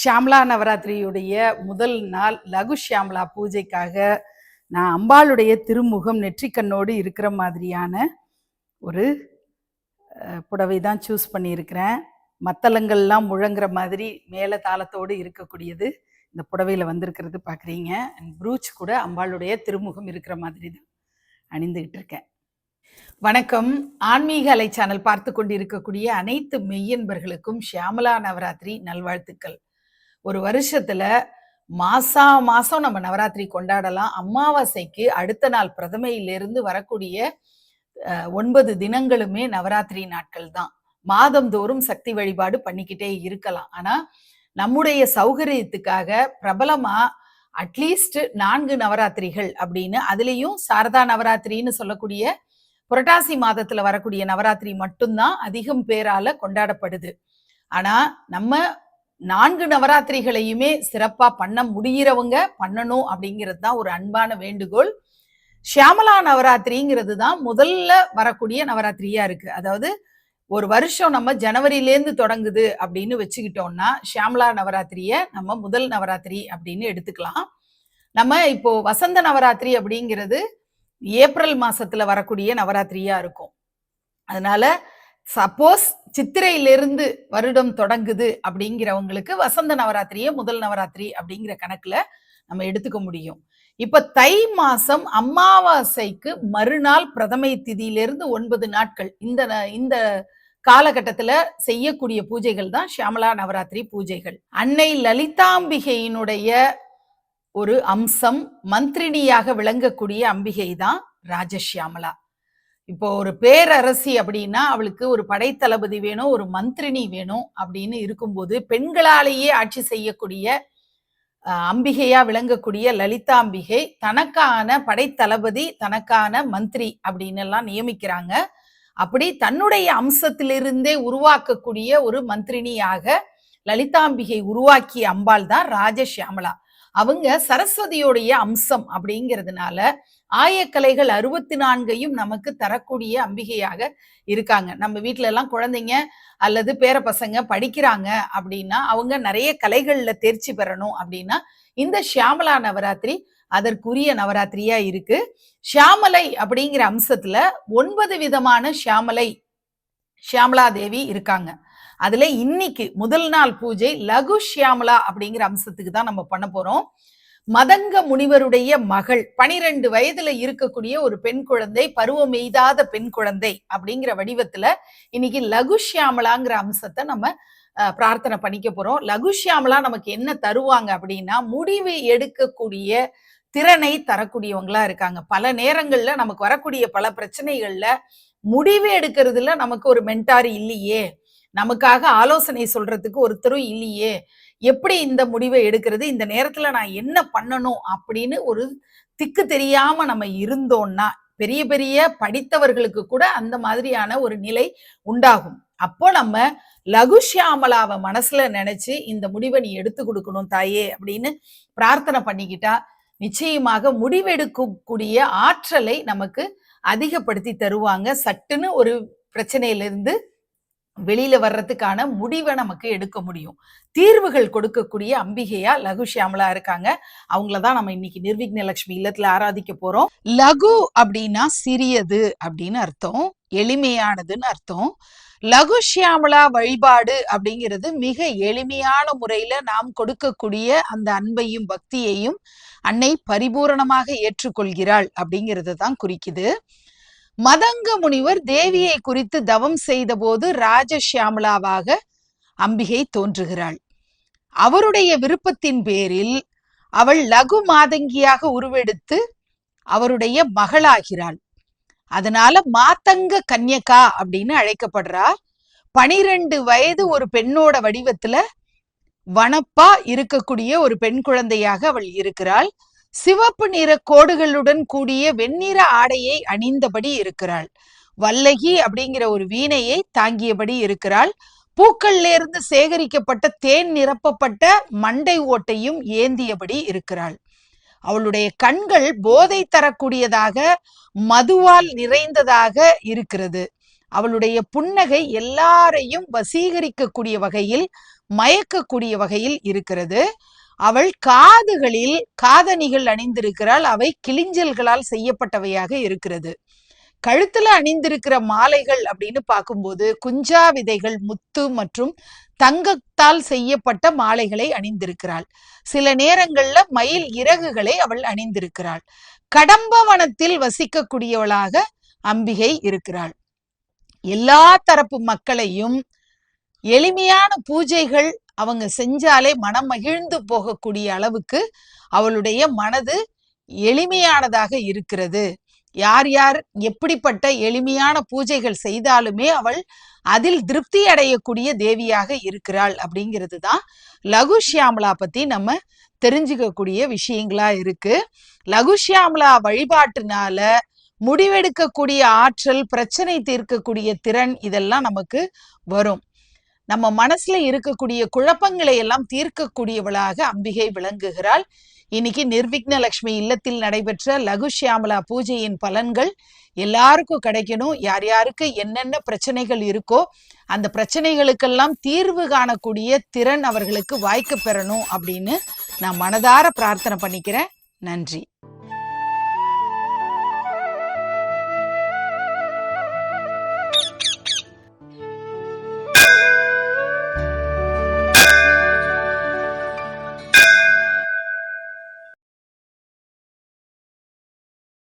ஷியாம்லா நவராத்திரியுடைய முதல் நாள் லகு ஷியாம்லா பூஜைக்காக நான் அம்பாளுடைய திருமுகம் நெற்றிக்கண்ணோடு இருக்கிற மாதிரியான ஒரு புடவை தான் சூஸ் பண்ணியிருக்கிறேன். மத்தளங்கள்லாம் முழங்குற மாதிரி மேலே தாளத்தோடு இருக்கக்கூடியது இந்த புடவையில் வந்திருக்கிறது பார்க்குறீங்க. அண்ட் ப்ரூச் கூட அம்பாளுடைய திருமுகம் இருக்கிற மாதிரி தான் அணிந்துக்கிட்டு இருக்கேன். வணக்கம். ஆன்மீக அலை சேனல் பார்த்து கொண்டிருக்கக்கூடிய அனைத்து மெய்யன்பர்களுக்கும் ஷியாமலா நவராத்திரி நல்வாழ்த்துக்கள். ஒரு வருஷத்துல மாசா மாசம் நம்ம நவராத்திரி கொண்டாடலாம். அமாவாசைக்கு அடுத்த நாள் பிரதமையிலிருந்து வரக்கூடிய ஒன்பது தினங்களுமே நவராத்திரி நாட்கள் தான். மாதந்தோறும் சக்தி வழிபாடு பண்ணிக்கிட்டே இருக்கலாம். ஆனா நம்முடைய சௌகரியத்துக்காக பிரபலமா அட்லீஸ்ட் நான்கு நவராத்திரிகள் அப்படின்னு அதுலேயும் சாரதா நவராத்திரின்னு சொல்லக்கூடிய புரட்டாசி மாதத்துல வரக்கூடிய நவராத்திரி மட்டும்தான் அதிகம் பேரால கொண்டாடப்படுது. ஆனா நம்ம நான்கு நவராத்திரிகளையுமே சிறப்பா பண்ண முடிகிறவங்க பண்ணணும் அப்படிங்கிறது தான் ஒரு அன்பான வேண்டுகோள். ஷியாமலா நவராத்திரிங்கிறது தான் முதல்ல வரக்கூடிய நவராத்திரியா இருக்கு. அதாவது ஒரு வருஷம் நம்ம ஜனவரியிலேருந்து தொடங்குது அப்படின்னு வச்சுக்கிட்டோம்னா ஷியாமலா நவராத்திரியை நம்ம முதல் நவராத்திரி அப்படின்னு எடுத்துக்கலாம். நம்ம இப்போ வசந்த நவராத்திரி அப்படிங்கிறது ஏப்ரல் மாசத்துல வரக்கூடிய நவராத்திரியா இருக்கும். அதனால சப்போஸ் சித்திரையிலிருந்து வருடம் தொடங்குது அப்படிங்கிறவங்களுக்கு வசந்த நவராத்திரியே முதல் நவராத்திரி அப்படிங்கிற கணக்குல நம்ம எடுத்துக்க முடியும். இப்ப தை மாசம் அமாவாசைக்கு மறுநாள் பிரதமை திதியிலிருந்து ஒன்பது நாட்கள் இந்த ந- இந்த காலகட்டத்துல செய்யக்கூடிய பூஜைகள் தான் ஷியாமலா நவராத்திரி பூஜைகள். அன்னை லலிதாம்பிகையினுடைய ஒரு அம்சம் மந்திரினியாக விளங்கக்கூடிய அம்பிகை தான் ராஜஷியாமலா இப்போ ஒரு பேரரசி அப்படின்னா அவளுக்கு ஒரு படைத்தளபதி வேணும் ஒரு மந்திரினி வேணும் அப்படின்னு இருக்கும்போது பெண்களாலேயே ஆட்சி செய்யக்கூடிய அம்பிகையா விளங்கக்கூடிய லலிதாம்பிகை தனக்கான படைத்தளபதி தனக்கான மந்திரி அப்படின்னு எல்லாம் நியமிக்கிறாங்க. அப்படி தன்னுடைய அம்சத்திலிருந்தே உருவாக்கக்கூடிய ஒரு மந்திரினியாக லலிதாம்பிகை உருவாக்கிய அம்பாள் தான் ராஜஷியாமலா அவங்க சரஸ்வதியோடைய அம்சம் அப்படிங்கிறதுனால ஆயக்கலைகள் அறுபத்தி நான்கையும் நமக்கு தரக்கூடிய அம்பிகையாக இருக்காங்க. நம்ம வீட்டில எல்லாம் குழந்தைங்க அல்லது பேர பசங்க படிக்கிறாங்க அப்படின்னா அவங்க நிறைய கலைகள்ல தேர்ச்சி பெறணும் அப்படின்னா இந்த ஷியாமலா நவராத்திரி அதற்குரிய நவராத்திரியா இருக்கு. ஷியாமலை அப்படிங்கிற அம்சத்துல ஒன்பது விதமான ஷியாமலை ஷியாமலா தேவி இருக்காங்க. அதுல இன்னைக்கு முதல் நாள் பூஜை லகு ஷியாமலா அப்படிங்கிற அம்சத்துக்கு தான் நம்ம பண்ண போறோம். மதங்க முனிவருடைய மகள் பனிரெண்டு வயதுல இருக்கக்கூடிய ஒரு பெண் குழந்தை பருவம் எய்தாத பெண் குழந்தை அப்படிங்கிற வடிவத்துல இன்னைக்கு லகு ஷியாமலாங்கிற அம்சத்தை நம்ம பிரார்த்தனை பண்ணிக்க போறோம். லகு ஷியாமலா நமக்கு என்ன தருவாங்க அப்படின்னா முடிவு எடுக்கக்கூடிய திறனை தரக்கூடியவங்களா இருக்காங்க. பல நேரங்கள்ல நமக்கு வரக்கூடிய பல பிரச்சனைகள்ல முடிவு எடுக்கிறதுல நமக்கு ஒரு மென்டாரி இல்லையே. நமக்காக ஆலோசனை சொல்றதுக்கு ஒருத்தரும் இல்லையே. எப்படி இந்த முடிவை எடுக்கிறது? இந்த நேரத்துல நான் என்ன பண்ணணும்? அப்படின்னு ஒரு திக்கு தெரியாம நம்ம இருந்தோம்னா பெரிய பெரிய படித்தவர்களுக்கு கூட அந்த மாதிரியான ஒரு நிலை உண்டாகும். அப்போ நம்ம லகு ஷியாமலாவை மனசுல நினைச்சு இந்த முடிவை நீ எடுத்து கொடுக்கணும் தாயே அப்படின்னு பிரார்த்தனை பண்ணிக்கிட்டா நிச்சயமாக முடிவெடுக்கக்கூடிய ஆற்றலை நமக்கு அதிகப்படுத்தி தருவாங்க. சட்டுன்னு ஒரு பிரச்சனையிலிருந்து வெளியில வர்றதுக்கான முடிவை நமக்கு எடுக்க முடியும். தீர்வுகள் கொடுக்கக்கூடிய அம்பிகையா லகு ஷியாமலா இருக்காங்க. அவங்கள தான் நம்ம இன்னைக்கு நிர்விக்ன லட்சுமி இல்லத்துல ஆராதிக்க போறோம். லகு அப்படின்னா சிறியது அப்படின்னு அர்த்தம். எளிமையானதுன்னு அர்த்தம். லகு ஷியாமலா வழிபாடு அப்படிங்கிறது மிக எளிமையான முறையில நாம் கொடுக்கக்கூடிய அந்த அன்பையும் பக்தியையும் அன்னை பரிபூரணமாக ஏற்றுக்கொள்கிறாள் அப்படிங்கிறது தான் குறிக்குது. மதங்க முனிவர் தேவியை குறித்து தவம் செய்தபோது ராஜஷியாமலாவாக அம்பிகை தோன்றுகிறாள். அவருடைய விருப்பத்தின் பேரில் அவள் லகு மாதங்கியாக உருவெடுத்து அவருடைய மகளாகிறாள். அதனால மாத்தங்க கன்யகா அப்படின்னு அழைக்கப்படுறா. பனிரெண்டு வயது ஒரு பெண்ணோட வடிவத்துல வனப்பா இருக்கக்கூடிய ஒரு பெண் குழந்தையாக அவள் இருக்கிறாள். சிவப்பு நிற கோடுகளுடன் கூடிய வெண்ணிற ஆடையை அணிந்தபடி இருக்கிறாள். வல்லகி அப்படிங்கிற ஒரு வீணையை தாங்கியபடி இருக்கிறாள். பூக்கள்ல இருந்து சேகரிக்கப்பட்ட தேன் நிரப்பப்பட்ட மண்டை ஓட்டையும் ஏந்தியபடி இருக்கிறாள். அவளுடைய கண்கள் போதை தரக்கூடியதாக மதுவால் நிறைந்ததாக இருக்கிறது. அவளுடைய புன்னகை எல்லாரையும் வசீகரிக்கக்கூடிய வகையில் மயக்கக்கூடிய வகையில் இருக்கிறது. அவள் காதுகளில் காதணிகள் அணிந்திருக்கிறாள். அவை கிளிஞ்சல்களால் செய்யப்பட்டவையாக இருக்கிறது. கழுத்துல அணிந்திருக்கிற மாலைகள் அப்படின்னு பார்க்கும்போது குஞ்சா விதைகள் முத்து மற்றும் தங்கத்தால் செய்யப்பட்ட மாலைகளை அணிந்திருக்கிறாள். சில நேரங்கள்ல மயில் இறகுகளை அவள் அணிந்திருக்கிறாள். கடம்பவனத்தில் வசிக்கக்கூடியவளாக அம்பிகை இருக்கிறாள். எல்லா தரப்பு மக்களையும் எளிமையான பூஜைகள் அவங்க செஞ்சாலே மனம் மகிழ்ந்து போகக்கூடிய அளவுக்கு அவளுடைய மனது எளிமையானதாக இருக்கிறது. யார் யார் எப்படிப்பட்ட எளிமையான பூஜைகள் செய்தாலுமே அவள் அதில் திருப்தி அடையக்கூடிய தேவியாக இருக்கிறாள் அப்படிங்கிறது தான் லகு ஷியாமலா பத்தி நம்ம தெரிஞ்சுக்கக்கூடிய விஷயங்களா இருக்கு. லகு ஷியாமலா வழிபாட்டுனால முடிவெடுக்கக்கூடிய ஆற்றல் பிரச்சனை தீர்க்கக்கூடிய திறன் இதெல்லாம் நமக்கு வரும். நம்ம மனசுல இருக்கக்கூடிய குழப்பங்களை எல்லாம் தீர்க்கக்கூடியவளாக அம்பிகை விளங்குகிறாள். இன்னைக்கு நிர்விக்ன லட்சுமி இல்லத்தில் நடைபெற்ற லகு ஷியாமலா பூஜையின் பலன்கள் எல்லாருக்கும் கிடைக்கணும். யார் யாருக்கு என்னென்ன பிரச்சனைகள் இருக்கோ அந்த பிரச்சனைகளுக்கெல்லாம் தீர்வு காணக்கூடிய திறன் அவர்களுக்கு வாய்க்க பெறணும் அப்படின்னு நான் மனதார பிரார்த்தனை பண்ணிக்கிறேன். நன்றி.